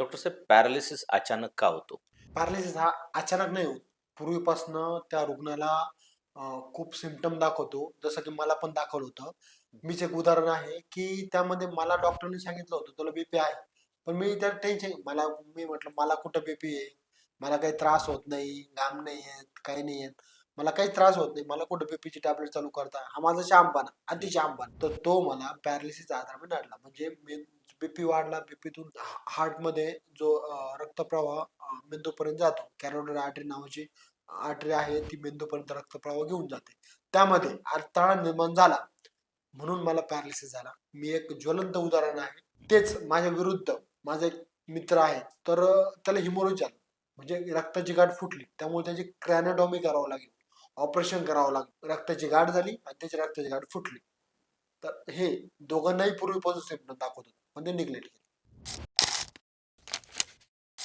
Doctor साहेब paralysis अचानक का होतो? पॅरालिसिस हा अचानक नाही होत. पूर्वीपासनं त्या रुग्णाला अं, खूप सिमटम दाखवतो. जसं की मला पण दाखवलं होतं. मीच एक उदाहरण आहे की त्यामध्ये मला डॉक्टरने सांगितलं होतं तुला बीपी आहे. पण मी त्या टेन्शन मला मी म्हटलं मला कुठं बीपी आहे? मला काही त्रास होत नाही घाम नाही येत काही नाही येत मला काही त्रास होत नाही. मला कुठं बीपीची टॅबलेट चालू करता? हा माझा शहामपणा अतिशहाणपणा. तर तो मला पॅरालिसिस आधारामध्ये अडला म्हणजे बीपी वाढला बीपीतून हार्टमध्ये जो रक्तप्रवाह मेंदूपर्यंत जातो. कॅरोडर आर्टरी नावाची आर्टरी आहे ती मेंदूपर्यंत रक्तप्रवाह घेऊन जाते. त्यामध्ये अडथळा निर्माण झाला म्हणून मला पॅरालिसिस झाला. मी एक ज्वलंत उदाहरण आहे. तेच माझ्या विरुद्ध माझा एक मित्र आहे तर त्याला हिमोरोज झालं म्हणजे रक्ताची गाठ फुटली. त्यामुळे त्याची क्रॅनोडॉमी करावं लागेल. ऑपरेशन करावं लागेल. रक्ताची गाठ झाली आणि त्याची रक्ताची गाठ फुटली. तर हे दोघांनाही पूर्वीपासून सिम्पटम दाखवत होते म्हणजे पण निग्लेक्ट